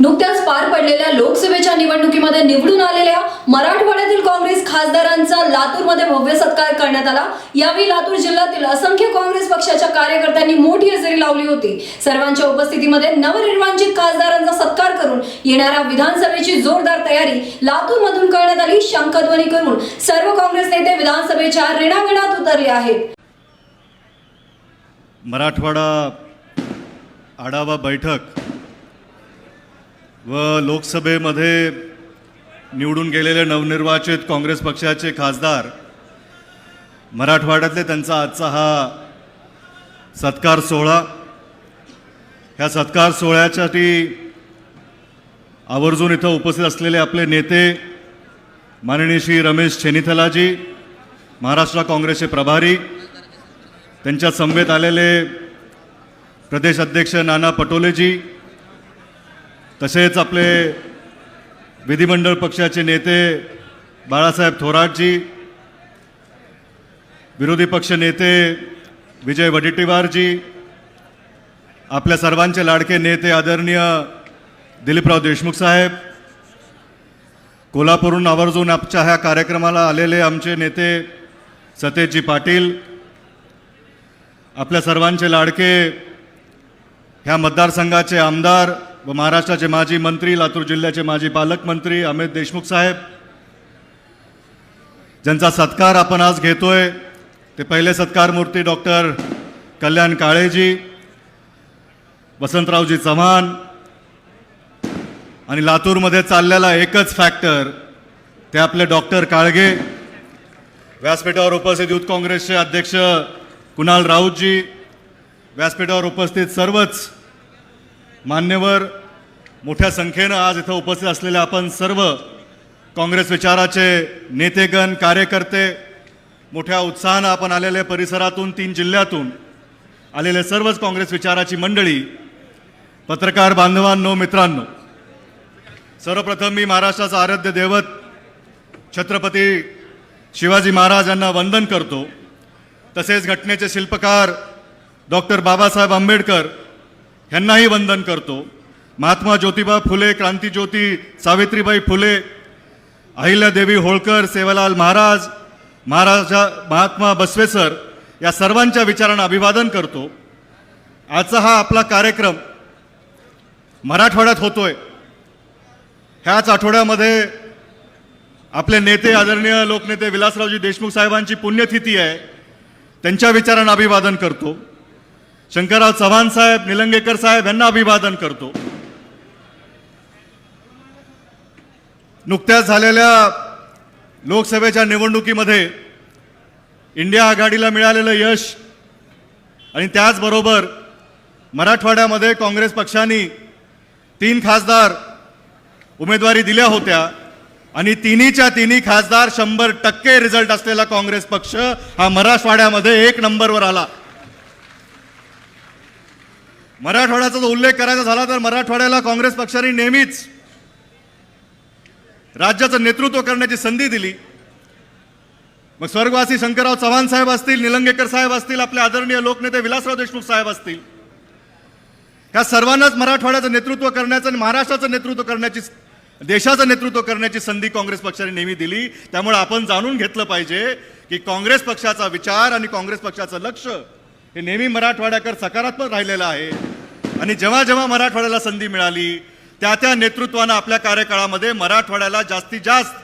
नुकत्याच पार पडलेल्या लोकसभेच्या निवडणुकीमध्ये निवडून आलेल्या मराठवाड्यातील काँग्रेस खासदारांचा लातूरमध्ये भव्य सत्कार करण्यात आला. यावेळी लातूर जिल्ह्यातील असंख्य काँग्रेस पक्षाच्या कार्यकर्त्यांनी मोठी हजेरी लावली होती. सर्वांच्या उपस्थितीमध्ये नवनिर्वाचित खासदारांचा सत्कार करून येणाऱ्या विधानसभेची जोरदार तयारी लातूरमधून करण्यात आली. शंखध्वनी करून सर्व काँग्रेस नेते विधानसभेच्या रिणांगणात उतरले आहेत. मराठवाडा आढावा बैठक व लोकसभेमध्ये निवडून गेलेले नवनिर्वाचित काँग्रेस पक्षाचे खासदार मराठवाड्यातले त्यांचा आजचा हा सत्कार सोहळा. ह्या सत्कार सोहळ्यासाठी आवर्जून इथं उपस्थित असलेले आपले नेते माननीय श्री रमेश छेनिथलाजी महाराष्ट्र काँग्रेसचे प्रभारी त्यांच्या समवेत आलेले प्रदेश अध्यक्ष नाना पटोलेजी तसेच आपले विधिमंडळ पक्षाचे नेते बाळासाहेब थोराटजी विरोधी पक्ष नेते विजय वडेट्टीवारजी आपल्या सर्वांचे लाडके नेते आदरणीय दिलीपराव देशमुख साहेब कोल्हापूरहून आवर्जून आमच्या ह्या कार्यक्रमाला आलेले आमचे नेते सतेजजी पाटील आपल्या सर्वांचे लाडके ह्या मतदारसंघाचे आमदार व महाराष्ट्राचे माजी मंत्री लातूर जिल्ह्याचे माजी पालकमंत्री अमित देशमुख साहेब ज्यांचा सत्कार आपण आज घेतोय ते पहिले सत्कार मूर्ती डॉक्टर कल्याण काळेजी वसंतरावजी चव्हाण आणि लातूरमध्ये चाललेला एकच फॅक्टर ते आपले डॉक्टर काळगे. व्यासपीठावर उपस्थित युथ काँग्रेसचे अध्यक्ष कुणाल राऊतजी व्यासपीठावर उपस्थित सर्वच मान्यवर मोठ्या संख्येनं आज इथं उपस्थित असलेले आपण सर्व काँग्रेस विचाराचे नेतेगण कार्यकर्ते मोठ्या उत्साहानं आपण आलेले परिसरातून तीन जिल्ह्यातून आलेले सर्वच काँग्रेस विचाराची मंडळी पत्रकार बांधवांनो मित्रांनो सर्वप्रथम मी महाराष्ट्राचा आराध्य दैवत छत्रपती शिवाजी महाराज यांना वंदन करतो. तसेच घटनेचे शिल्पकार डॉक्टर बाबासाहेब आंबेडकर यांनाही वंदन करतो. महात्मा ज्योतिबा फुले क्रांतीज्योती सावित्रीबाई फुले अहिल्यादेवी होळकर सेवालाल महाराज महाराजा महात्मा बसवेसर या सर्वांच्या विचारांना अभिवादन करतो. आजचा हा आपला कार्यक्रम मराठवाड्यात होतोय. ह्याच आठवड्यामध्ये आपले नेते आदरणीय लोकनेते विलासरावजी देशमुख साहेबांची पुण्यतिथी आहे. त्यांच्या विचारांना अभिवादन करतो. शंकरराव चव्हाण साहेब निलंगेकर साहेब यांना अभिवादन करतो. नुकत्याच झालेल्या लोकसभेच्या निवडणुकीमध्ये इंडिया आघाडीला मिळालेलं यश आणि त्याचबरोबर मराठवाड्यामध्ये काँग्रेस पक्षाने तीन खासदार उमेदवारी दिल्या होत्या आणि तिन्हीच्या तिन्ही खासदार शंभर टक्के रिझल्ट असलेला काँग्रेस पक्ष हा मराठवाड्यामध्ये एक नंबरवर आला. मराठवाड्याचा जर उल्लेख करायचा झाला तर मराठवाड्याला काँग्रेस पक्षाने नेहमीच राज्याचं नेतृत्व करण्याची संधी दिली. मग स्वर्गवासी शंकरराव चव्हाण साहेब असतील निलंगेकर साहेब असतील आपले आदरणीय लोकनेते विलासराव देशमुख साहेब असतील ह्या सर्वांनाच मराठवाड्याचं नेतृत्व करण्याचं आणि महाराष्ट्राचं नेतृत्व करण्याची देशाचं नेतृत्व करण्याची संधी काँग्रेस पक्षाने नेहमी दिली. त्यामुळे आपण जाणून घेतलं पाहिजे की काँग्रेस पक्षाचा विचार आणि काँग्रेस पक्षाचं लक्ष हे नेहमी मराठवाड्याकर सकारात्मक राहिलेलं आहे. आणि जेव्हा जेव्हा मराठवाड्याला संधी मिळाली त्या त्या नेतृत्वानं आपल्या कार्यकाळामध्ये मराठवाड्याला जास्तीत जास्त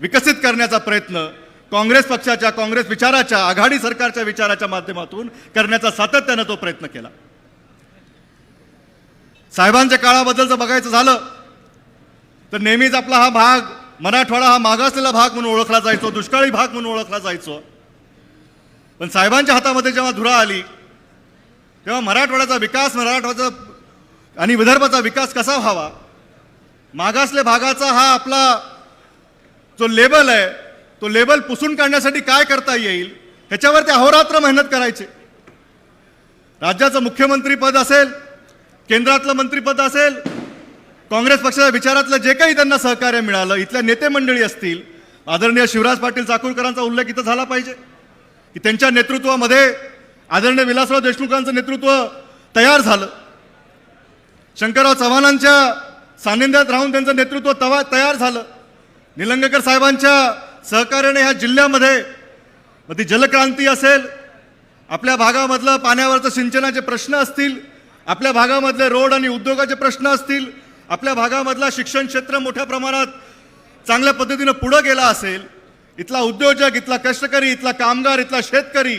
विकसित करण्याचा प्रयत्न काँग्रेस पक्षाच्या काँग्रेस विचाराच्या आघाडी सरकारच्या विचाराच्या माध्यमातून करण्याचा सातत्यानं तो प्रयत्न केला. साहेबांच्या काळाबद्दल जर बघायचं झालं तर नेहमीच आपला हा भाग मराठवाडा हा मागासलेला भाग म्हणून ओळखला जायचो दुष्काळी भाग म्हणून ओळखला जायचो. पण साहेबांच्या हातामध्ये जेव्हा धुरा आली तेव्हा मराठवाड्याचा विकास मराठवाड्याचा आणि विदर्भाचा विकास कसा व्हावा? मागासले भागाचा हा आपला जो लेबल आहे तो लेबल पुसून काढण्यासाठी काय करता येईल ह्याच्यावर ते अहोरात्र मेहनत करायचे. राज्याचं मुख्यमंत्रीपद असेल केंद्रातलं मंत्रीपद असेल काँग्रेस पक्षाच्या विचारातलं जे काही त्यांना सहकार्य मिळालं इथल्या नेते मंडळी असतील आदरणीय शिवराज पाटील चाकूरकरांचा उल्लेख इथं झाला पाहिजे. की त्यांच्या नेतृत्वामध्ये आदरणीय विलासराव देशमुखांचं नेतृत्व तयार झालं. शंकरराव चव्हाणांच्या सानिध्यात राहून त्यांचं नेतृत्व तवा तयार झालं. निलंगेकर साहेबांच्या सहकार्याने ह्या जिल्ह्यामध्ये मग ती जलक्रांती असेल आपल्या भागामधलं पाण्यावरचं सिंचनाचे प्रश्न असतील आपल्या भागामधले रोड आणि उद्योगाचे प्रश्न असतील आपल्या भागामधला शिक्षण क्षेत्र मोठ्या प्रमाणात चांगल्या पद्धतीनं पुढं गेला असेल इथला उद्योजक इथला कष्टकरी इथला कामगार इथला शेतकरी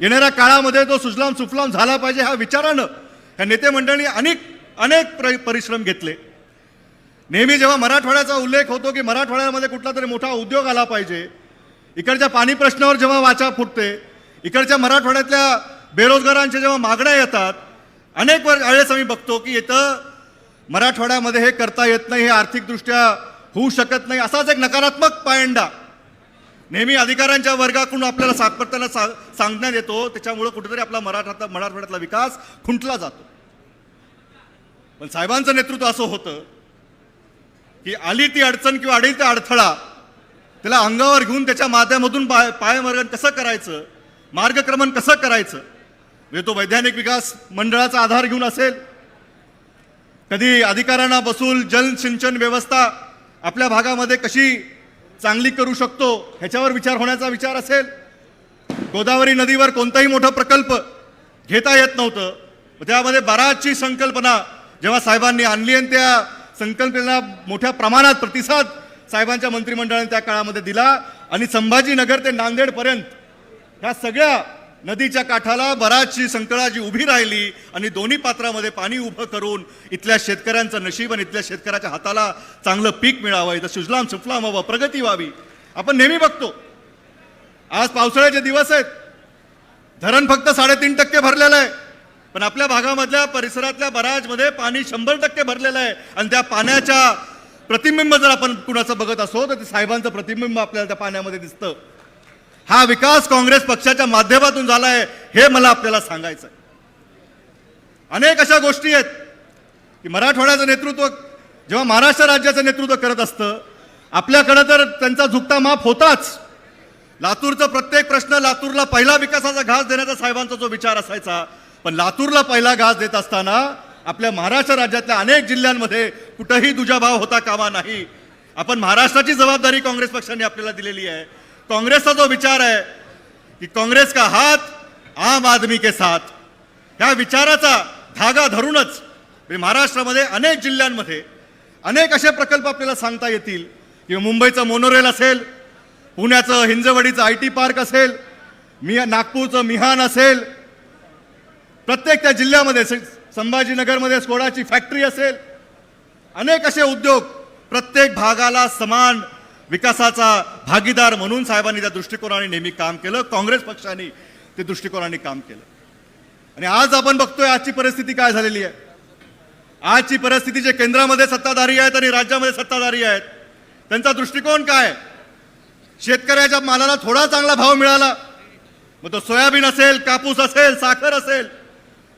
येणाऱ्या काळामध्ये तो सुजलाम सुफलाम झाला पाहिजे ह्या विचारानं. ह्या नेते मंडळी अनेक अनेक परिश्रम घेतले. नेहमी जेव्हा मराठवाड्याचा उल्लेख होतो की मराठवाड्यामध्ये कुठला तरी मोठा उद्योग आला पाहिजे इकडच्या पाणी प्रश्नावर जेव्हा वाचा फुटते इकडच्या मराठवाड्यातल्या बेरोजगारांच्या जेव्हा मागण्या येतात अनेक वेळेस आम्ही बघतो की इथं मराठवाड्यामध्ये हे करता येत नाही हे आर्थिकदृष्ट्या होऊ शकत नाही असाच एक नकारात्मक पायंडा. नेहमी अधिकाऱ्यांच्या वर्गाकडून आपल्याला सापडताना सा सांगण्यात येतो. त्याच्यामुळं कुठेतरी आपला मराठा मराठवाड्यातला विकास खुंटला जातो. पण साहेबांचं नेतृत्व असं होतं की आली ती अडचण किंवा आडी ती अडथळा त्याला अंगावर घेऊन त्याच्या माध्यमधून पाय पायमर्गन कसं करायचं मार्गक्रमण कसं करायचं म्हणजे तो वैज्ञानिक विकास मंडळाचा आधार घेऊन असेल. कधी अधिकाऱ्यांना बसून जलसिंचन व्यवस्था आपल्या भागामध्ये कशी चांगली करू शकतो ह्याच्यावर विचार होण्याचा विचार असेल. गोदावरी नदीवर कोणताही मोठा प्रकल्प घेता येत नव्हतं. त्यामध्ये बराचशी संकल्पना जेव्हा साहेबांनी आणली आणि त्या संकल्पनेला मोठ्या प्रमाणात प्रतिसाद साहेबांच्या मंत्रिमंडळाने त्या काळामध्ये दिला आणि संभाजीनगर ते नांदेडपर्यंत ह्या सगळ्या नदीच्या काठाला बराचशी संकळा जी उभी राहिली आणि दोन्ही पात्रामध्ये पाणी उभं करून इथल्या शेतकऱ्यांचं नशीब आणि इथल्या शेतकऱ्याच्या हाताला चांगलं पीक मिळावं इथं सुजलाम सुफलाम व्हावं प्रगती व्हावी. आपण नेहमी बघतो. आज पावसाळ्याचे दिवस आहेत. धरण फक्त साडेतीन टक्के भरलेलं आहे. पण आपल्या भागामधल्या परिसरातल्या बराजमध्ये पाणी शंभर टक्के भरलेलं आहे. आणि त्या पाण्याच्या प्रतिबिंब जर आपण कुणाचं बघत असो तर ते साहेबांचं प्रतिबिंब आपल्याला त्या पाण्यामध्ये दिसतं. हा विकास काँग्रेस पक्षाच्या माध्यमातून झाला आहे हे मला आपल्याला सांगायचं अनेक अशा गोष्टी आहेत की मराठवाड्याचं नेतृत्व जेव्हा महाराष्ट्र राज्याचं नेतृत्व करत असतं आपल्याकडं तर त्यांचा झुकता माफ होताच. लातूरचा प्रत्येक प्रश्न लातूरला पहिला विकासाचा घास देण्याचा साहेबांचा जो विचार असायचा पण लातूरला पहिला घास देत असताना आपल्या महाराष्ट्र राज्यातल्या अनेक जिल्ह्यांमध्ये कुठंही दुजाभाव होता कामा नाही. आपण महाराष्ट्राची जबाबदारी काँग्रेस पक्षाने आपल्याला दिलेली आहे. काँग्रेसचा जो विचार आहे की काँग्रेस का हात आम आदमी के साथ. ह्या विचाराचा धागा धरूनच म्हणजे महाराष्ट्रामध्ये अनेक जिल्ह्यांमध्ये अनेक असे प्रकल्प आपल्याला सांगता येतील. किंवा मुंबईचं मोनोरेल असेल पुण्याचं हिंजवडीचं आय टी पार्क असेल मी नागपूरचं मिहान असेल प्रत्येक त्या जिल्ह्यामध्ये संभाजीनगरमध्ये स्कोडाची फॅक्टरी असेल अनेक असे उद्योग प्रत्येक भागाला समान विकासाचा भागीदार म्हणून साहेबांनी त्या दृष्टिकोनाने नेहमी काम केलं काँग्रेस पक्षाने ते दृष्टिकोनाने काम केलं. आणि आज आपण बघतोय आजची परिस्थिती काय झालेली आहे. आजची परिस्थिती जे केंद्रामध्ये सत्ताधारी आहेत आणि राज्यामध्ये सत्ताधारी आहेत त्यांचा दृष्टिकोन काय? शेतकऱ्याच्या मालाला थोडा चांगला भाव मिळाला मग तो सोयाबीन असेल कापूस असेल साखर असेल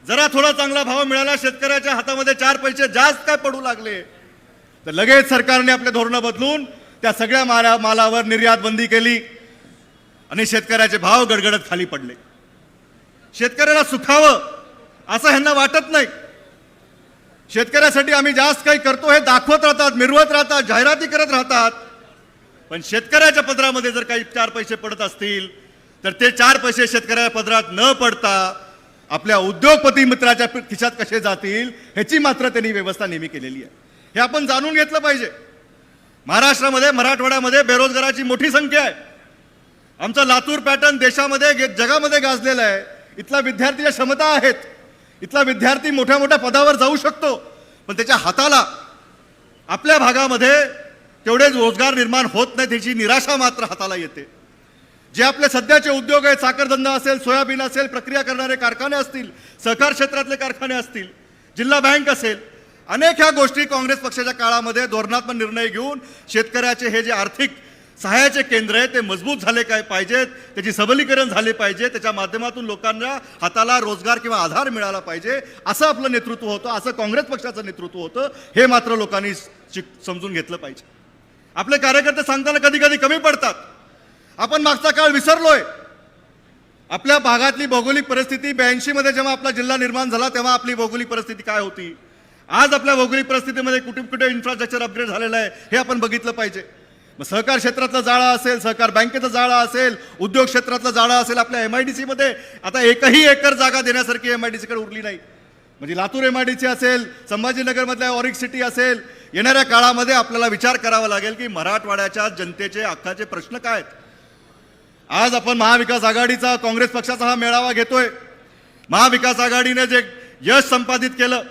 जरा थोडा चांगला भाव मिळाला शेतकऱ्याच्या हातामध्ये चार पैसे जास्त काय पडू लागले तर लगेच सरकारने आपले धोरणं बदलून त्या सगळ्या माला मालावर निर्यात बंदी केली आणि शेतकऱ्याचे भाव गडगडत खाली पडले. शेतकऱ्याला सुखावं असं ह्यांना वाटत नाही. शेतकऱ्यासाठी आम्ही जास्त काही करतो हे दाखवत राहतात मिरवत राहतात जाहिराती करत राहतात. पण शेतकऱ्याच्या पदरामध्ये जर काही चार पैसे पडत असतील तर ते चार पैसे शेतकऱ्याच्या पदरात न पडता आपल्या उद्योगपती मित्राच्या खिशात कसे जातील ह्याची मात्र त्यांनी व्यवस्था नेहमी केलेली आहे. हे आपण जाणून घेतलं पाहिजे. महाराष्ट्रामध्ये मराठवाड्यामध्ये बेरोजगाराची मोठी संख्या आहे. आमचा लातूर पॅटर्न देशामध्ये जगामध्ये गाजलेला आहे. इथला विद्यार्थीच्या क्षमता आहेत. इथला विद्यार्थी मोठ्या मोठ्या पदावर जाऊ शकतो. पण त्याच्या हाताला आपल्या भागामध्ये तेवढेच रोजगार निर्माण होत नाही त्याची निराशा मात्र हाताला येते. जे आपले सध्याचे उद्योग आहेत साखरधंदा असेल सोयाबीन असेल प्रक्रिया करणारे कारखाने असतील सहकार क्षेत्रातले कारखाने असतील जिल्हा बँक असेल अनेक ह्या गोष्टी काँग्रेस पक्षाच्या काळामध्ये धोरणात्मक निर्णय घेऊन शेतकऱ्याचे हे जे आर्थिक सहाय्याचे केंद्र आहे ते मजबूत झाले काय पाहिजेत त्याची सबलीकरण झाले पाहिजे त्याच्या माध्यमातून लोकांना हाताला रोजगार किंवा आधार मिळाला पाहिजे असं आपलं नेतृत्व होतं असं काँग्रेस पक्षाचं नेतृत्व होतं हे मात्र लोकांनी शिक- समजून घेतलं पाहिजे. आपले कार्यकर्ते सांगताना कधी कधी कमी पडतात. आपण मागचा काळ विसरलोय. आपल्या भागातली भौगोलिक परिस्थिती ब्याऐंशीमध्ये जेव्हा आपला जिल्हा निर्माण झाला तेव्हा आपली भौगोलिक परिस्थिती काय होती? आज आपल्या भौगोलिक परिस्थितीमध्ये कुठे कुठे इन्फ्रास्ट्रक्चर अपग्रेड झालेलं आहे हे आपण बघितलं पाहिजे. मग सहकार क्षेत्रातला जाळा असेल सहकार बँकेचा जाळा असेल उद्योग क्षेत्रातला जाळा असेल आपल्या एम आय डी सीमध्ये आता एकही एकर जागा देण्यासारखी एम आय डी सीकडे उरली नाही. म्हणजे Latur M I D C असेल संभाजीनगरमधल्या ऑरिक सिटी असेल येणाऱ्या काळामध्ये आपल्याला विचार करावा लागेल की मराठवाड्याच्या जनतेचे अख्खाचे प्रश्न काय आहेत? आज आपण महाविकास आघाडीचा काँग्रेस पक्षाचा हा मेळावा घेतोय. महाविकास आघाडीने जे यश संपादित केलं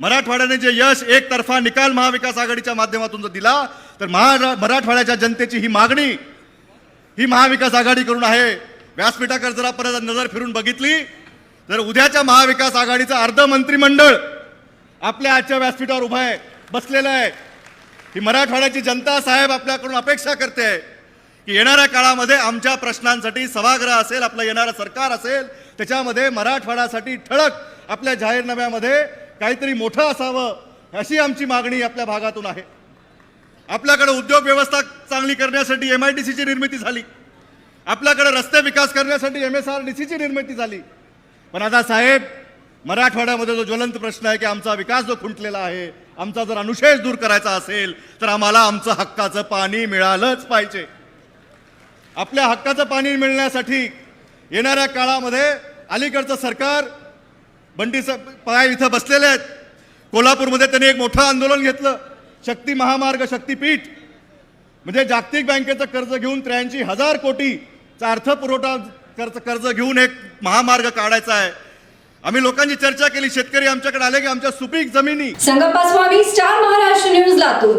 मराठवाड्याने जे यश एकतर्फा निकाल महाविकास आघाडीच्या माध्यमातून जर दिला तर महा मराठवाड्याच्या जनतेची ही मागणी ही महाविकास आघाडीकडून आहे. व्यासपीठाकडे जर परत नजर फिरून बघितली तर उद्याच्या महाविकास आघाडीचं अर्ध मंत्रिमंडळ आपल्या आजच्या व्यासपीठावर उभं आहे बसलेलं आहे. ही मराठवाड्याची जनता साहेब आपल्याकडून अपेक्षा करते आहे की येणाऱ्या काळामध्ये आमच्या प्रश्नांसाठी सभागृह असेल आपलं येणारं सरकार असेल त्याच्यामध्ये मराठवाड्यासाठी ठळक आपल्या जाहीरनाम्यामध्ये काहीतरी मोठं असावं अशी आमची मागणी आपल्या भागातून आहे. आपल्याकडे उद्योग व्यवस्था चांगली करण्यासाठी एम आय डी सीची निर्मिती झाली. आपल्याकडे रस्ते विकास करण्यासाठी एम एस आर डी सीची निर्मिती झाली. पण आता साहेब मराठवाड्यामध्ये जो ज्वलंत प्रश्न आहे की आमचा विकास जो खुंटलेला आहे आमचा जर अनुशेष दूर करायचा असेल तर आम्हाला आमचं हक्काचं पाणी मिळालंच पाहिजे. आपल्या हक्काचं पाणी मिळण्यासाठी येणाऱ्या काळामध्ये अलीकडचं सरकार बंडीचा पाय इथं बसलेले आहेत. कोल्हापूरमध्ये त्यांनी एक मोठं आंदोलन घेतलं. शक्ती महामार्ग शक्तीपीठ. म्हणजे जागतिक बँकेचं कर्ज घेऊन त्र्याऐंशी हजार कोटीचा अर्थपुरवठा कर्ज कर्ज घेऊन एक महामार्ग काढायचा आहे. आम्ही लोकांची चर्चा केली. शेतकरी आमच्याकडे आले की आमच्या सुपीक जमिनी. Sangappa Swami star Maharashtra news Latur.